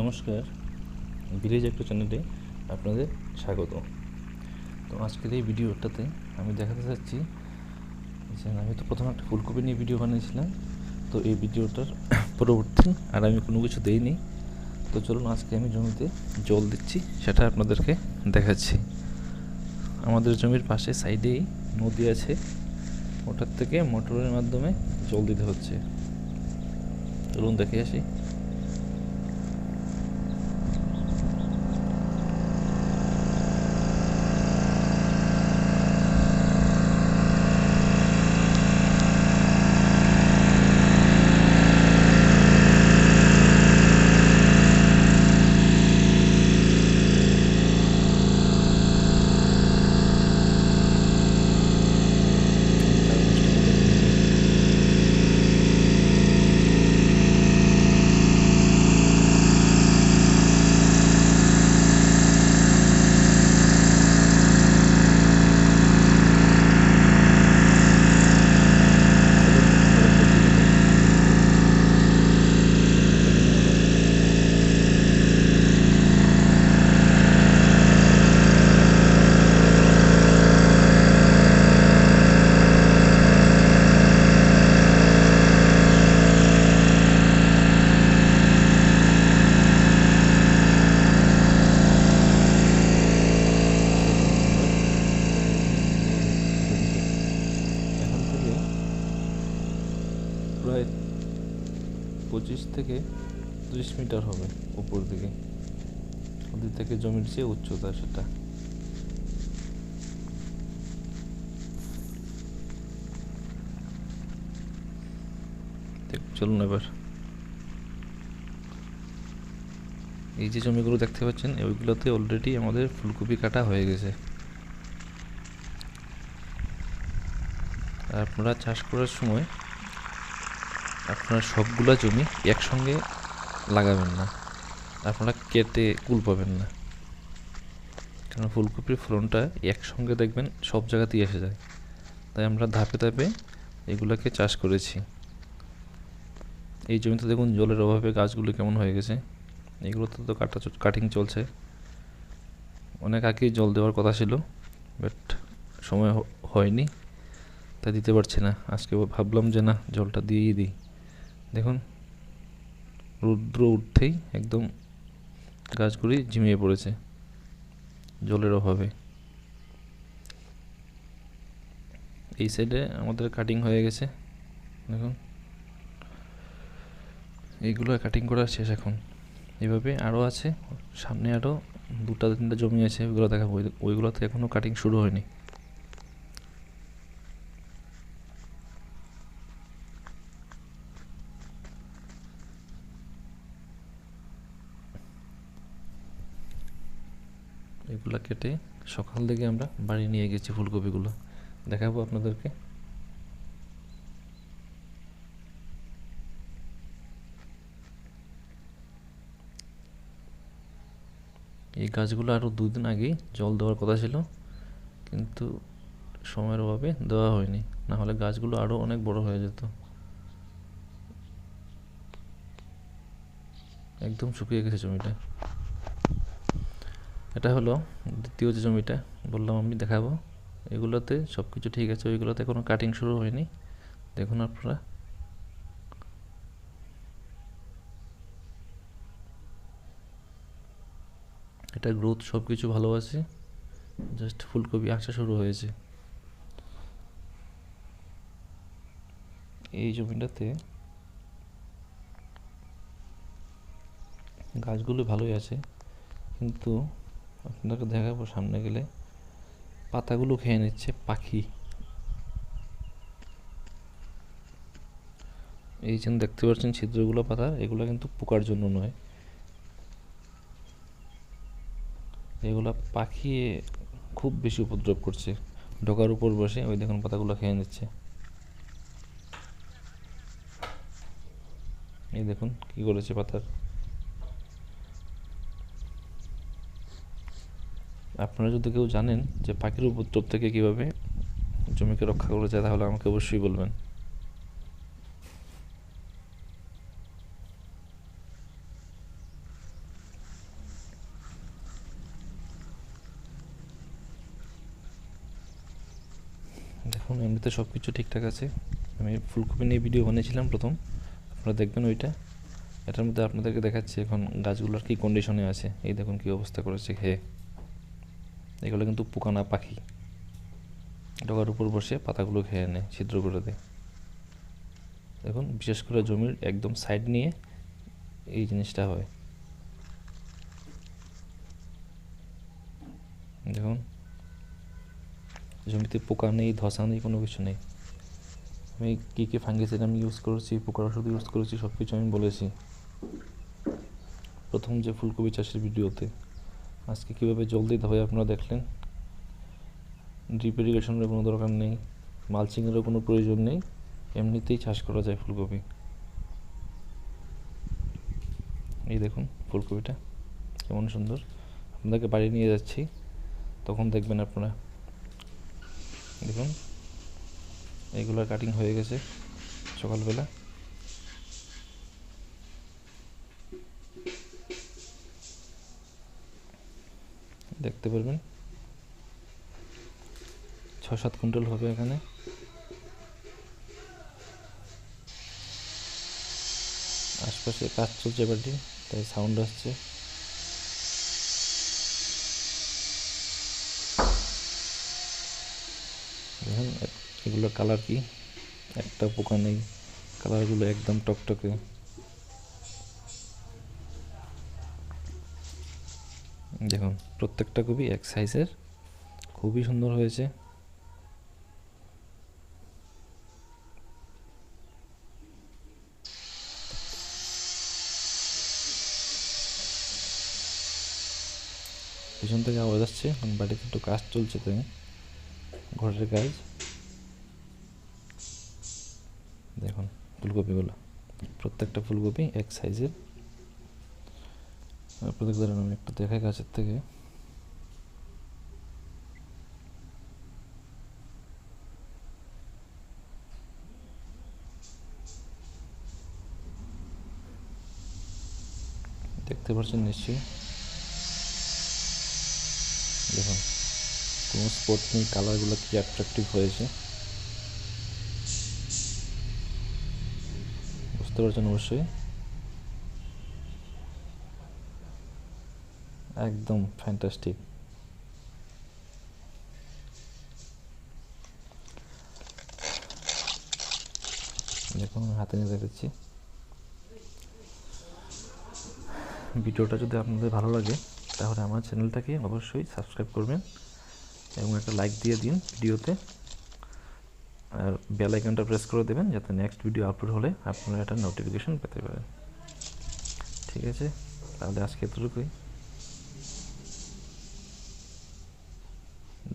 নমস্কার, ভিলেজ একটা চ্যানেলে আপনাদের স্বাগত। তো আজকের এই ভিডিওটাতে আমি দেখাতে চাচ্ছি যে আমি তো প্রথমে একটা ফুলকপি নিয়ে ভিডিও বানিয়েছিলাম, তো এই ভিডিওটার পরবর্তী আর আমি কোনো কিছু দেইনি। তো চলুন আজকে আমি জমিতে জল দিচ্ছি, সেটা আপনাদেরকে দেখাচ্ছি। আমাদের জমির পাশে সাইডেই নদী আছে, ওটার থেকে মোটরের মাধ্যমে জল দিতে হচ্ছে। চলুন দেখে আসি। পঁচিশ থেকে ত্রিশ মিটার হবে উপর দিকে। নদী থেকে জমির চেয়ে উচ্চতা সেটা। চলুন এবার। এই যে জমিগুলো দেখতে পাচ্ছেন, ওইগুলোতে অলরেডি আমাদের ফুলকপি কাটা হয়ে গেছে। আপনারা চাষ করার সময় আপনারা সবগুলা জমি একসঙ্গে লাগাবেন না। আপনারা কেটে কুল পাবেন না। কারণ ফুলকপির ফলনটা একসঙ্গে দেখবেন, সব জায়গাতেই এসে যায়। তাই আমরা ধাপে ধাপে এগুলাকে চাষ করেছি। এই জমিতে দেখুন, জলের অভাবে গাছগুলো কেমন হয়ে গেছে। এগুলোতে তো কাটা কাটিং চলছে। অনেক আগেই জল দেওয়ার কথা ছিল বাট সময় হয়নি। তাই দিতে পারছি না। আজকে ভাবলাম যে না, জলটা দিয়েই দিই। দেখুন, রৌদ্র উঠতেই একদম গাছগুলি ঝিমিয়ে পড়েছে, জলের অভাবে। এই সাইডে আমাদের কাটিং হয়ে গেছে, দেখুন। এইগুলো কাটিং করা শেষ এখন। এভাবে আরও আছে, সামনে আরও দুটা তিনটা জমি আছে ওইগুলো দেখাবো। ওই- ওইগুলোতে এখনও কাটিং শুরু হয়নি। এগুলো কেটে সকাল থেকে আমরা বাড়ি নিয়ে গেছি ফুলকপিগুলো। দেখাবো আপনাদেরকে। এই গাছগুলো আরও দুদিন আগেই জল দেওয়ার কথা ছিল, কিন্তু সময়ের অভাবে দেওয়া হয়নি। না হলে গাছগুলো আরও অনেক বড় হয়ে যেত। একদম শুকিয়ে গেছে জমিটা। এটা হলো দ্বিতীয় যে জমিটা, বললাম আমি দেখাবো। এগুলোতে সব কিছু ঠিক আছে, ওইগুলোতে কোনো কাটিং শুরু হয়নি। দেখুন আপনারা। এটা গ্রোথ সব কিছু ভালো আছে জাস্ট ফুলকপি আসা শুরু হয়েছে। এই জমিটাতে গাছগুলো ভালোই আছে, কিন্তু আপনাকে দেখাবো সামনে গেলে। পাতাগুলো খেয়ে নিচ্ছে পাখি। এই যে দেখতে পাচ্ছেন ছিদ্রগুলো পাতা, এগুলো কিন্তু পোকার জন্য নয়। এগুলা পাখি খুব বেশি উপদ্রব করছে। ঢোকার উপর বসে ওই দেখুন পাতাগুলো খেয়ে নিচ্ছে। এই দেখুন কি করেছে পাতার। আপনারা যদি কেউ জানেন যে পাখির উপদ্রব থেকে কীভাবে জমিকে রক্ষা করা যায়, তাহলে আমাকে অবশ্যই বলবেন। দেখুন, এমনিতে সব কিছু ঠিকঠাক আছে। আমি ফুলকপি নিয়ে ভিডিও বানিয়েছিলাম প্রথম। আপনারা দেখবেন ওইটা। এটার মধ্যে আপনাদেরকে দেখাচ্ছি এখন গাছগুলোর কি কন্ডিশনে আছে। এই দেখুন কি অবস্থা করেছে, হে। এগুলো কিন্তু পোকানা পাখি। ডগার উপর বসে পাতাগুলো খেয়ে নেয় ছিদ্র করে দেয় দেখুন, বিশেষ করে জমির একদম সাইড নিয়ে এই জিনিসটা হয়। দেখুন, জমিতে পোকা নেই, ধসা নেই, কোনো কিছু নেই। আমি কী কী ফাঙ্গিসাইড আমি ইউজ করেছি, পোকার ওষুধ ইউজ করেছি সব কিছু আমি বলেছি। প্রথম যে ফুলকপি চাষের ভিডিওতে আজকে কীভাবে জল দিতে হয় আপনারা দেখলেন। ড্রিপ ইরিগেশনের কোনো দরকার নেই মালচিংয়েরও কোনো প্রয়োজন নেই, এমনিতেই চাষ করা যায় ফুলকপি। এই দেখুন ফুলকপিটা, কেমন সুন্দর। আপনাদেরকে বাড়ি নিয়ে যাচ্ছি, তখন দেখবেন আপনারা। দেখুন, এইগুলোর কাটিং হয়ে গেছে সকালবেলা। দেখতে পারবেন। ছ সাত কুইন্টাল হবে এখানে। আশপাশে কাজ চলছে বাড়ি তাই সাউন্ড আসছে। দেখুন, এগুলোর কালার কি? একটা পোকা নেই। কালারগুলো একদম টকটকে। দেখুন, প্রত্যেকটা কপি এক সাইজের খুবই সুন্দর হয়েছে। পিছন থেকে আওয়াজ আসছে কারণ বাড়িতে একটু কাজ চলছে তাই ঘরের কাজ। দেখুন, ফুলকপিগুলো। প্রত্যেকটা ফুলকপি এক সাইজের আপনাদের ধরেন আমি একটু দেখাই গাছের থেকে। দেখতে পাচ্ছেন নিশ্চয়ই। দেখুন, কোনো স্পট নেই কালারগুলো কি অ্যাট্রাকটিভ হয়েছে। বুঝতে পারছেন অবশ্যই। একদম ফ্যান্টাস্টিক দেখুন হাতে নিয়ে দেখাচ্ছি ভিডিওটা যদি আপনাদের ভালো লাগে, তাহলে আমার চ্যানেলটাকে অবশ্যই সাবস্ক্রাইব করবেন এবং একটা লাইক দিয়ে দিন ভিডিওতে। আর বেল আইকনটা প্রেস করে দেবেন, যাতে নেক্সট ভিডিও আপলোড হলে আপনারা একটা নোটিফিকেশন পেতে পারেন। ঠিক আছে? তাহলে আজকে এতটুকুই।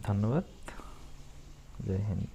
ধন্যবাদ জয় হিন্দ